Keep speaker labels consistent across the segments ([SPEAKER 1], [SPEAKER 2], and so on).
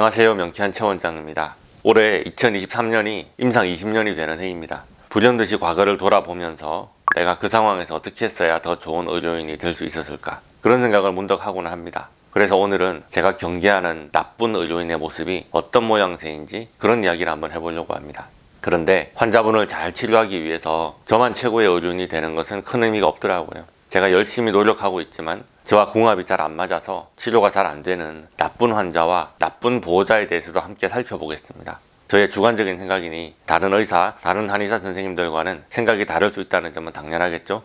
[SPEAKER 1] 안녕하세요. 명쾌한 최 원장입니다. 올해 2023년이 임상 20년이 되는 해입니다. 불현듯이 과거를 돌아보면서 내가 그 상황에서 어떻게 했어야 더 좋은 의료인이 될 수 있었을까 그런 생각을 문득 하고는 합니다. 그래서 오늘은 제가 경계하는 나쁜 의료인의 모습이 어떤 모양새인지 그런 이야기를 한번 해보려고 합니다. 그런데 환자분을 잘 치료하기 위해서 저만 최고의 의료인이 되는 것은 큰 의미가 없더라고요. 제가 열심히 노력하고 있지만 저와 궁합이 잘 안 맞아서 치료가 잘 안 되는 나쁜 환자와 나쁜 보호자에 대해서도 함께 살펴보겠습니다. 저의 주관적인 생각이니 다른 의사, 다른 한의사 선생님들과는 생각이 다를 수 있다는 점은 당연하겠죠.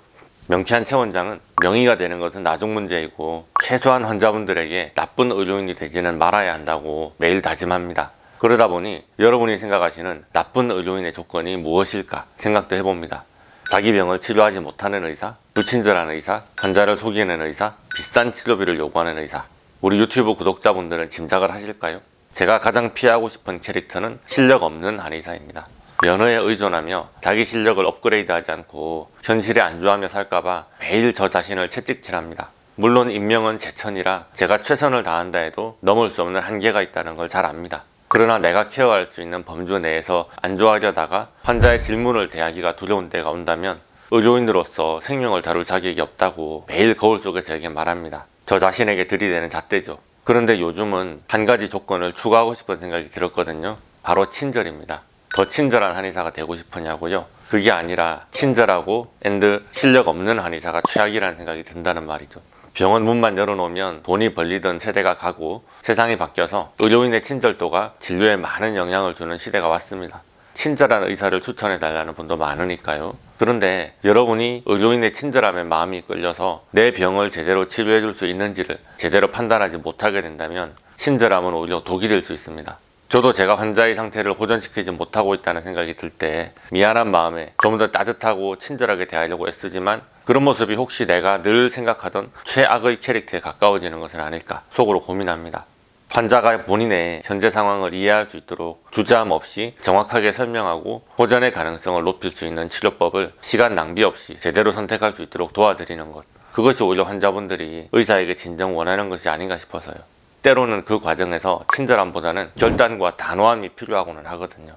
[SPEAKER 1] 명쾌한 최 원장은 명의가 되는 것은 나중 문제이고 최소한 환자분들에게 나쁜 의료인이 되지는 말아야 한다고 매일 다짐합니다. 그러다 보니 여러분이 생각하시는 나쁜 의료인의 조건이 무엇일까 생각도 해봅니다. 자기 병을 치료하지 못하는 의사, 불친절한 의사, 환자를 속이는 의사, 비싼 치료비를 요구하는 의사. 우리 유튜브 구독자분들은 짐작을 하실까요? 제가 가장 피하고 싶은 캐릭터는 실력 없는 한의사입니다. 면허에 의존하며 자기 실력을 업그레이드하지 않고 현실에 안주하며 살까봐 매일 저 자신을 채찍질합니다. 물론 인명은 제천이라 제가 최선을 다한다 해도 넘을 수 없는 한계가 있다는 걸 잘 압니다. 그러나 내가 케어할 수 있는 범주 내에서 안주하려다가 환자의 질문을 대하기가 두려운 때가 온다면 의료인으로서 생명을 다룰 자격이 없다고 매일 거울 속에 제게 말합니다. 저 자신에게 들이대는 잣대죠. 그런데 요즘은 한 가지 조건을 추가하고 싶은 생각이 들었거든요. 바로 친절입니다. 더 친절한 한의사가 되고 싶으냐고요? 그게 아니라 친절하고 앤드 실력 없는 한의사가 최악이라는 생각이 든다는 말이죠. 병원 문만 열어놓으면 돈이 벌리던 세대가 가고 세상이 바뀌어서 의료인의 친절도가 진료에 많은 영향을 주는 시대가 왔습니다. 친절한 의사를 추천해 달라는 분도 많으니까요. 그런데 여러분이 의료인의 친절함에 마음이 끌려서 내 병을 제대로 치료해 줄 수 있는지를 제대로 판단하지 못하게 된다면 친절함은 오히려 독이 될 수 있습니다. 저도 제가 환자의 상태를 호전시키지 못하고 있다는 생각이 들 때 미안한 마음에 좀 더 따뜻하고 친절하게 대하려고 애쓰지만 그런 모습이 혹시 내가 늘 생각하던 최악의 캐릭터에 가까워지는 것은 아닐까 속으로 고민합니다. 환자가 본인의 현재 상황을 이해할 수 있도록 주저함 없이 정확하게 설명하고 호전의 가능성을 높일 수 있는 치료법을 시간 낭비 없이 제대로 선택할 수 있도록 도와드리는 것. 그것이 오히려 환자분들이 의사에게 진정 원하는 것이 아닌가 싶어서요. 때로는 그 과정에서 친절함보다는 결단과 단호함이 필요하고는 하거든요.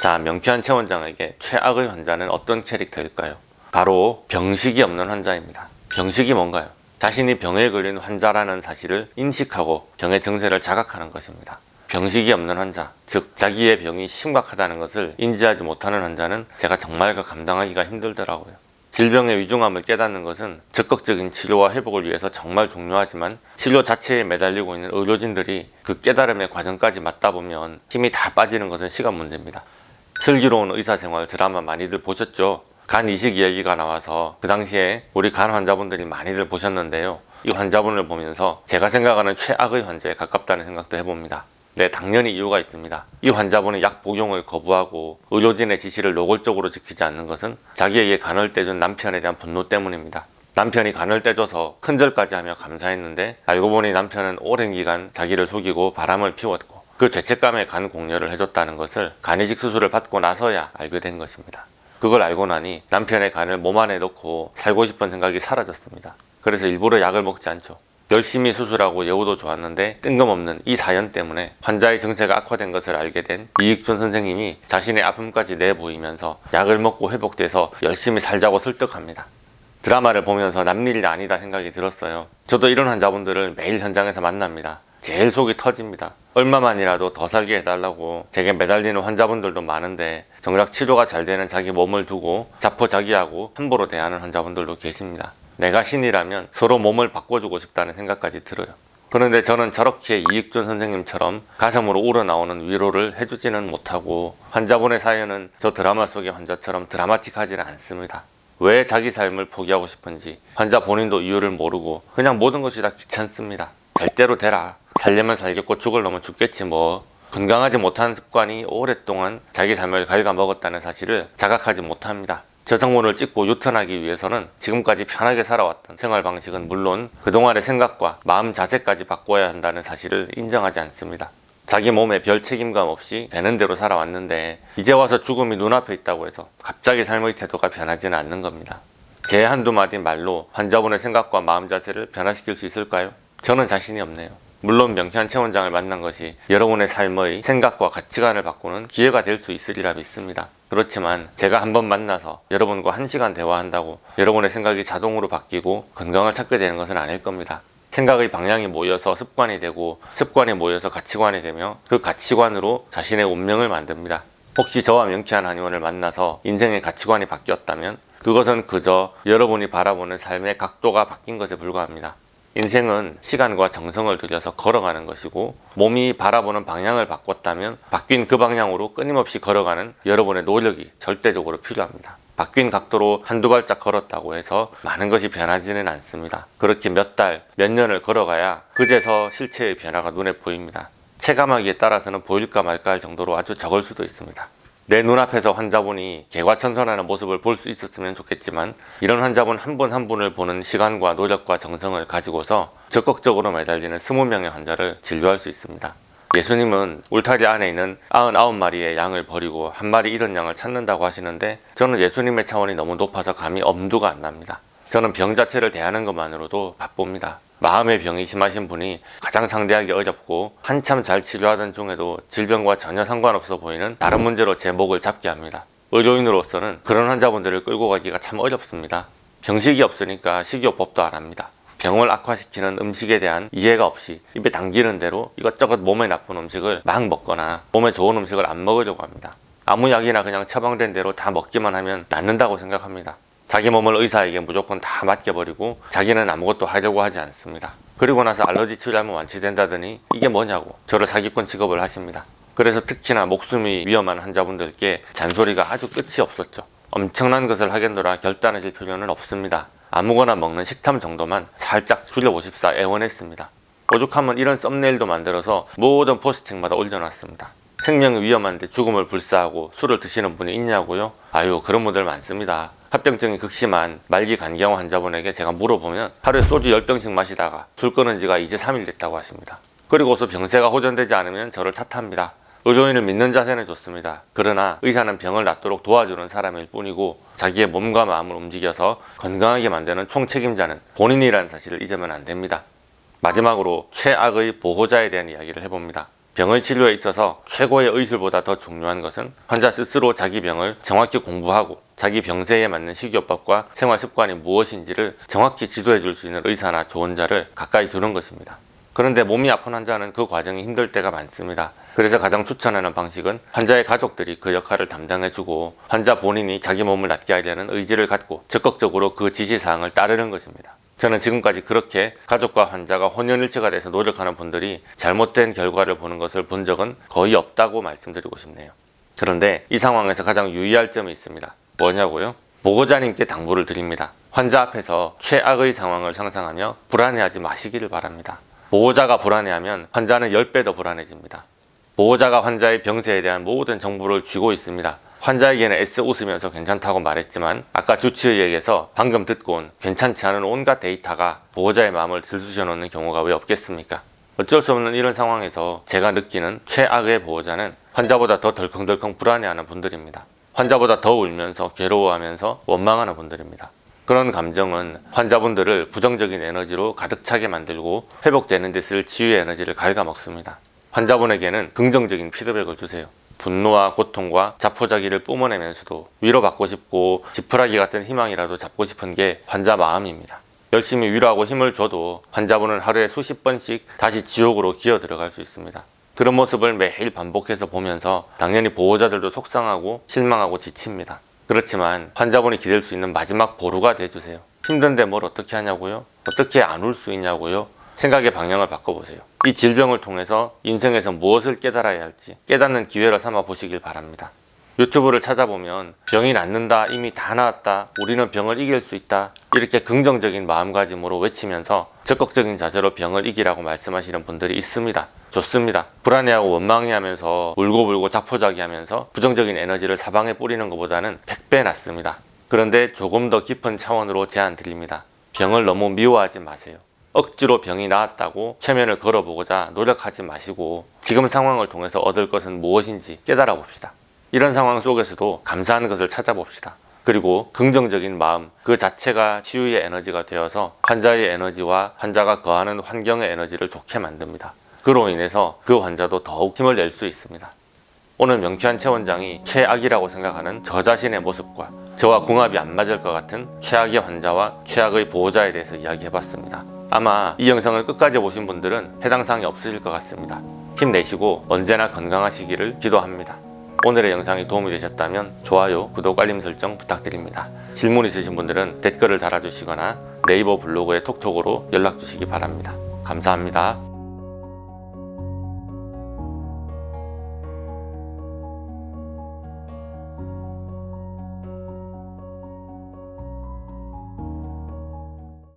[SPEAKER 1] 자, 명쾌한 최 원장에게 최악의 환자는 어떤 캐릭터일까요? 바로 병식이 없는 환자입니다. 병식이 뭔가요? 자신이 병에 걸린 환자라는 사실을 인식하고 병의 증세를 자각하는 것입니다. 병식이 없는 환자, 즉 자기의 병이 심각하다는 것을 인지하지 못하는 환자는 제가 정말 그 감당하기가 힘들더라고요. 질병의 위중함을 깨닫는 것은 적극적인 치료와 회복을 위해서 정말 중요하지만 치료 자체에 매달리고 있는 의료진들이 그 깨달음의 과정까지 맞다 보면 힘이 다 빠지는 것은 시간 문제입니다. 슬기로운 의사생활 드라마 많이들 보셨죠? 간 이식 이야기가 나와서 그 당시에 우리 간 환자분들이 많이들 보셨는데요. 이 환자분을 보면서 제가 생각하는 최악의 환자에 가깝다는 생각도 해봅니다. 네, 당연히 이유가 있습니다. 이 환자분은 약 복용을 거부하고 의료진의 지시를 노골적으로 지키지 않는 것은 자기에게 간을 떼준 남편에 대한 분노 때문입니다. 남편이 간을 떼줘서 큰절까지 하며 감사했는데 알고 보니 남편은 오랜 기간 자기를 속이고 바람을 피웠고 그 죄책감에 간 공여를 해줬다는 것을 간이식 수술을 받고 나서야 알게 된 것입니다. 그걸 알고 나니 남편의 간을 몸 안에 넣고 살고 싶은 생각이 사라졌습니다. 그래서 일부러 약을 먹지 않죠. 열심히 수술하고 예후도 좋았는데 뜬금없는 이 사연 때문에 환자의 증세가 악화된 것을 알게 된 이익준 선생님이 자신의 아픔까지 내보이면서 약을 먹고 회복돼서 열심히 살자고 설득합니다. 드라마를 보면서 남일이 아니다 생각이 들었어요. 저도 이런 환자분들을 매일 현장에서 만납니다. 제일 속이 터집니다. 얼마만이라도 더 살게 해달라고 제게 매달리는 환자분들도 많은데 정작 치료가 잘 되는 자기 몸을 두고 자포자기하고 함부로 대하는 환자분들도 계십니다. 내가 신이라면 서로 몸을 바꿔주고 싶다는 생각까지 들어요. 그런데 저는 저렇게 이익준 선생님처럼 가슴으로 우러나오는 위로를 해주지는 못하고 환자분의 사연은 저 드라마 속의 환자처럼 드라마틱하지는 않습니다. 왜 자기 삶을 포기하고 싶은지 환자 본인도 이유를 모르고 그냥 모든 것이 다 귀찮습니다. 될 대로 되라. 살려면 살겠고 죽을려면 죽겠지 뭐. 건강하지 못한 습관이 오랫동안 자기 삶을 갉아먹었다는 사실을 자각하지 못합니다. 저성문을 찍고 유턴하기 위해서는 지금까지 편하게 살아왔던 생활 방식은 물론 그동안의 생각과 마음 자세까지 바꿔야 한다는 사실을 인정하지 않습니다. 자기 몸에 별 책임감 없이 되는 대로 살아왔는데 이제 와서 죽음이 눈앞에 있다고 해서 갑자기 삶의 태도가 변하지는 않는 겁니다. 제 한두 마디 말로 환자분의 생각과 마음 자세를 변화시킬 수 있을까요? 저는 자신이 없네요. 물론 명쾌한 최 원장을 만난 것이 여러분의 삶의 생각과 가치관을 바꾸는 기회가 될 수 있으리라 믿습니다. 그렇지만 제가 한번 만나서 여러분과 한 시간 대화한다고 여러분의 생각이 자동으로 바뀌고 건강을 찾게 되는 것은 아닐 겁니다. 생각의 방향이 모여서 습관이 되고 습관이 모여서 가치관이 되며 그 가치관으로 자신의 운명을 만듭니다. 혹시 저와 명쾌한 한의원을 만나서 인생의 가치관이 바뀌었다면 그것은 그저 여러분이 바라보는 삶의 각도가 바뀐 것에 불과합니다. 인생은 시간과 정성을 들여서 걸어가는 것이고 몸이 바라보는 방향을 바꿨다면 바뀐 그 방향으로 끊임없이 걸어가는 여러분의 노력이 절대적으로 필요합니다. 바뀐 각도로 한두 발짝 걸었다고 해서 많은 것이 변하지는 않습니다. 그렇게 몇 달, 몇 년을 걸어가야 그제서 실체의 변화가 눈에 보입니다. 체감하기에 따라서는 보일까 말까 할 정도로 아주 적을 수도 있습니다. 내 눈앞에서 환자분이 개과천선하는 모습을 볼 수 있었으면 좋겠지만 이런 환자분 한분한 분을 보는 시간과 노력과 정성을 가지고서 적극적으로 매달리는 20명의 환자를 진료할 수 있습니다. 예수님은 울타리 안에 있는 99마리의 양을 버리고 한 마리 잃은 양을 찾는다고 하시는데 저는 예수님의 차원이 너무 높아서 감히 엄두가 안 납니다. 저는 병 자체를 대하는 것만으로도 바쁩니다. 마음의 병이 심하신 분이 가장 상대하기 어렵고 한참 잘 치료하던 중에도 질병과 전혀 상관없어 보이는 다른 문제로 제 목을 잡게 합니다. 의료인으로서는 그런 환자분들을 끌고 가기가 참 어렵습니다. 병식이 없으니까 식이요법도 안 합니다. 병을 악화시키는 음식에 대한 이해가 없이 입에 당기는 대로 이것저것 몸에 나쁜 음식을 막 먹거나 몸에 좋은 음식을 안 먹으려고 합니다. 아무 약이나 그냥 처방된 대로 다 먹기만 하면 낫는다고 생각합니다. 자기 몸을 의사에게 무조건 다 맡겨버리고 자기는 아무것도 하려고 하지 않습니다. 그리고 나서 알러지 치료하면 완치된다더니 이게 뭐냐고 저를 사기꾼 취급을 하십니다. 그래서 특히나 목숨이 위험한 환자분들께 잔소리가 아주 끝이 없었죠. 엄청난 것을 하겠노라 결단하실 필요는 없습니다. 아무거나 먹는 식탐 정도만 살짝 줄여보십사 애원했습니다. 오죽하면 이런 썸네일도 만들어서 모든 포스팅마다 올려놨습니다. 생명이 위험한데 죽음을 불사하고 술을 드시는 분이 있냐고요? 아유 그런 분들 많습니다. 합병증이 극심한 말기 간경화 환자분에게 제가 물어보면 하루에 소주 10병씩 마시다가 술 끊은 지가 이제 3일 됐다고 하십니다. 그리고서 병세가 호전되지 않으면 저를 탓합니다. 의료인을 믿는 자세는 좋습니다. 그러나 의사는 병을 낫도록 도와주는 사람일 뿐이고 자기의 몸과 마음을 움직여서 건강하게 만드는 총책임자는 본인이라는 사실을 잊으면 안 됩니다. 마지막으로 최악의 보호자에 대한 이야기를 해봅니다. 병의 치료에 있어서 최고의 의술보다 더 중요한 것은 환자 스스로 자기 병을 정확히 공부하고 자기 병세에 맞는 식이요법과 생활 습관이 무엇인지를 정확히 지도해 줄 수 있는 의사나 조언자를 가까이 두는 것입니다. 그런데 몸이 아픈 환자는 그 과정이 힘들 때가 많습니다. 그래서 가장 추천하는 방식은 환자의 가족들이 그 역할을 담당해주고 환자 본인이 자기 몸을 낫게 하려는 의지를 갖고 적극적으로 그 지시사항을 따르는 것입니다. 저는 지금까지 그렇게 가족과 환자가 혼연일체가 돼서 노력하는 분들이 잘못된 결과를 보는 것을 본 적은 거의 없다고 말씀드리고 싶네요. 그런데 이 상황에서 가장 유의할 점이 있습니다. 뭐냐고요? 보호자님께 당부를 드립니다. 환자 앞에서 최악의 상황을 상상하며 불안해하지 마시기를 바랍니다. 보호자가 불안해하면 환자는 10배 더 불안해집니다. 보호자가 환자의 병세에 대한 모든 정보를 쥐고 있습니다. 환자에게는 애써 웃으면서 괜찮다고 말했지만 아까 주치의에게서 방금 듣고 온 괜찮지 않은 온갖 데이터가 보호자의 마음을 들쑤셔 놓는 경우가 왜 없겠습니까? 어쩔 수 없는 이런 상황에서 제가 느끼는 최악의 보호자는 환자보다 더 덜컹덜컹 불안해하는 분들입니다. 환자보다 더 울면서 괴로워하면서 원망하는 분들입니다. 그런 감정은 환자분들을 부정적인 에너지로 가득 차게 만들고 회복되는 데 쓸 치유의 에너지를 갉아먹습니다. 환자분에게는 긍정적인 피드백을 주세요. 분노와 고통과 자포자기를 뿜어내면서도 위로받고 싶고 지푸라기 같은 희망이라도 잡고 싶은 게 환자 마음입니다. 열심히 위로하고 힘을 줘도 환자분은 하루에 수십 번씩 다시 지옥으로 기어 들어갈 수 있습니다. 그런 모습을 매일 반복해서 보면서 당연히 보호자들도 속상하고 실망하고 지칩니다. 그렇지만 환자분이 기댈 수 있는 마지막 보루가 돼주세요. 힘든데 뭘 어떻게 하냐고요? 어떻게 안 울 수 있냐고요? 생각의 방향을 바꿔보세요. 이 질병을 통해서 인생에서 무엇을 깨달아야 할지 깨닫는 기회로 삼아 보시길 바랍니다. 유튜브를 찾아보면 병이 낫는다, 이미 다 나았다, 우리는 병을 이길 수 있다, 이렇게 긍정적인 마음가짐으로 외치면서 적극적인 자세로 병을 이기라고 말씀하시는 분들이 있습니다. 좋습니다. 불안해하고 원망해하면서 울고불고 자포자기하면서 부정적인 에너지를 사방에 뿌리는 것보다는 100배 낫습니다. 그런데 조금 더 깊은 차원으로 제안 드립니다. 병을 너무 미워하지 마세요. 억지로 병이 나았다고 최면을 걸어보고자 노력하지 마시고 지금 상황을 통해서 얻을 것은 무엇인지 깨달아 봅시다. 이런 상황 속에서도 감사하는 것을 찾아봅시다. 그리고 긍정적인 마음 그 자체가 치유의 에너지가 되어서 환자의 에너지와 환자가 거하는 환경의 에너지를 좋게 만듭니다. 그로 인해서 그 환자도 더욱 힘을 낼 수 있습니다. 오늘 명쾌한 최 원장이 최악이라고 생각하는 저 자신의 모습과 저와 궁합이 안 맞을 것 같은 최악의 환자와 최악의 보호자에 대해서 이야기해봤습니다. 아마 이 영상을 끝까지 보신 분들은 해당 사항이 없으실 것 같습니다. 힘내시고 언제나 건강하시기를 기도합니다. 오늘의 영상이 도움이 되셨다면 좋아요, 구독, 알림 설정 부탁드립니다. 질문 있으신 분들은 댓글을 달아주시거나 네이버 블로그에 톡톡으로 연락 주시기 바랍니다. 감사합니다.